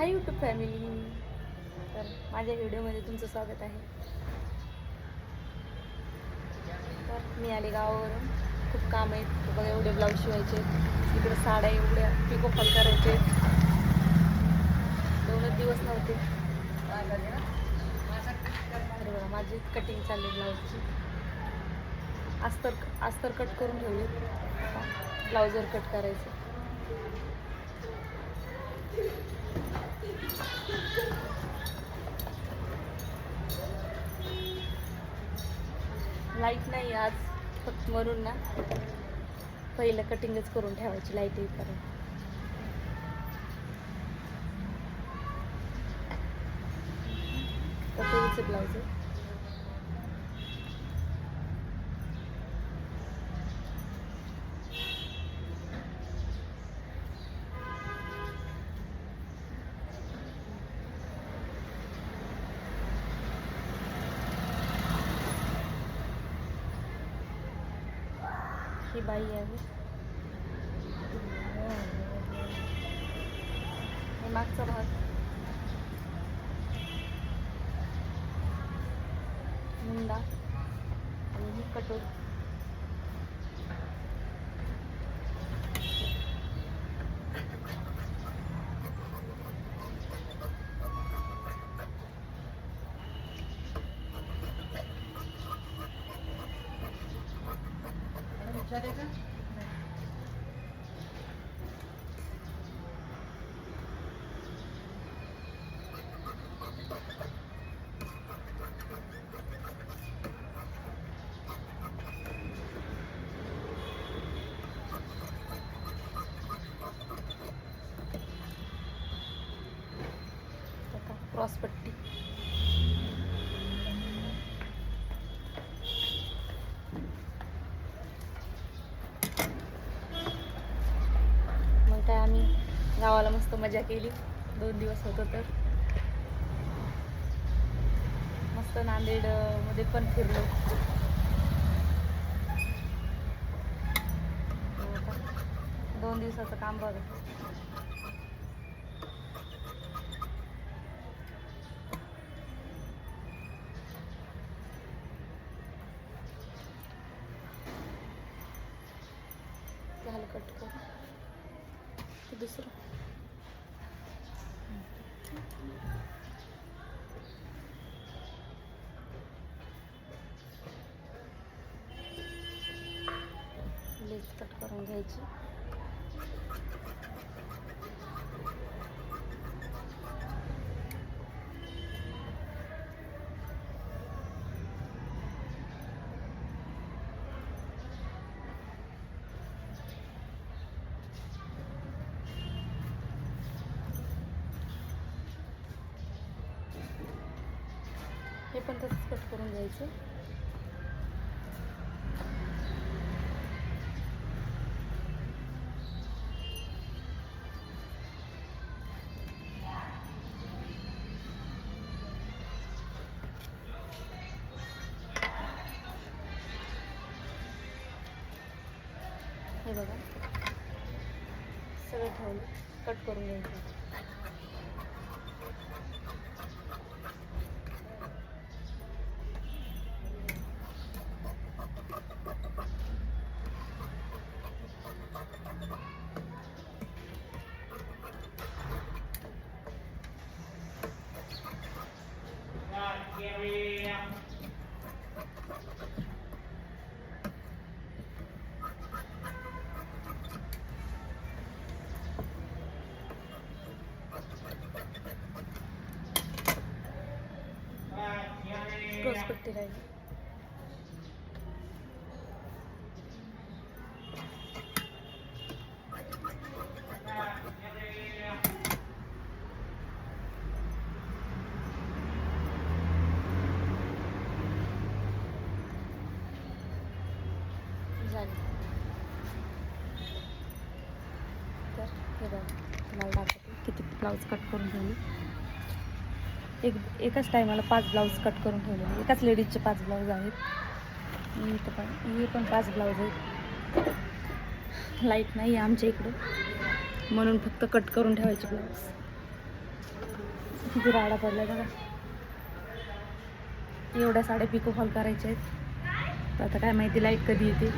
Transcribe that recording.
Hi YouTube family तर माझ्या व्हिडिओमध्ये तुमचं स्वागत आहे. तर मी आले गावावरून. खूप काम आहेत. बघा एवढे ब्लाऊज शिवायचे. इकडे साड्या एवढ्या पिको फॉल करायचे. दोनच दिवस नव्हते. बघा माझी कटिंग चालली ब्लाऊजची अस्तर अस्तर कट करून ठेवले. ब्लाऊजवर कट करायचं लाइट नाही आज फक्त म्हणून ना पहिलं कटिंगच करून ठेवायची लाइट करून कटोरीचे ब्लाऊज आहे ही बाई आहे मागचा भाग. मुंडा. आणि ही कटोरी. बघा, क्रॉस पट्टी. गावाला मस्त मजा केली. दोन दिवस होतो तर. मस्त नांदेडमध्ये पण फिरलो. हो दोन दिवसाचं काम बघा. झालं कट दुसरं? लेस कट करून घ्यायची. हे पण तसंच कट करून घ्यायचं. हे बघा. सगळं ठेवलं. कट करून घ्यायचं. क्रॉस पट्टी राहिली तर हे बघा तुम्हाला दाखवते किती ब्लाऊज कट करून झाली एक एकाच टायमाला पाच ब्लाऊज कट करून ठेवलेले एकाच लेडीजचे पाच ब्लाऊज आहेत. इथं पण हे पण पाच ब्लाऊज आहेत. लाइट नाही आहे आमच्या इकडं. म्हणून फक्त कट करून ठेवायचे ब्लाऊज किती राडा पडला बघा. एवढ्या साड्या पिको फॉल करायच्या आहेत. तर आता काय माहिती लाइट कधी येते.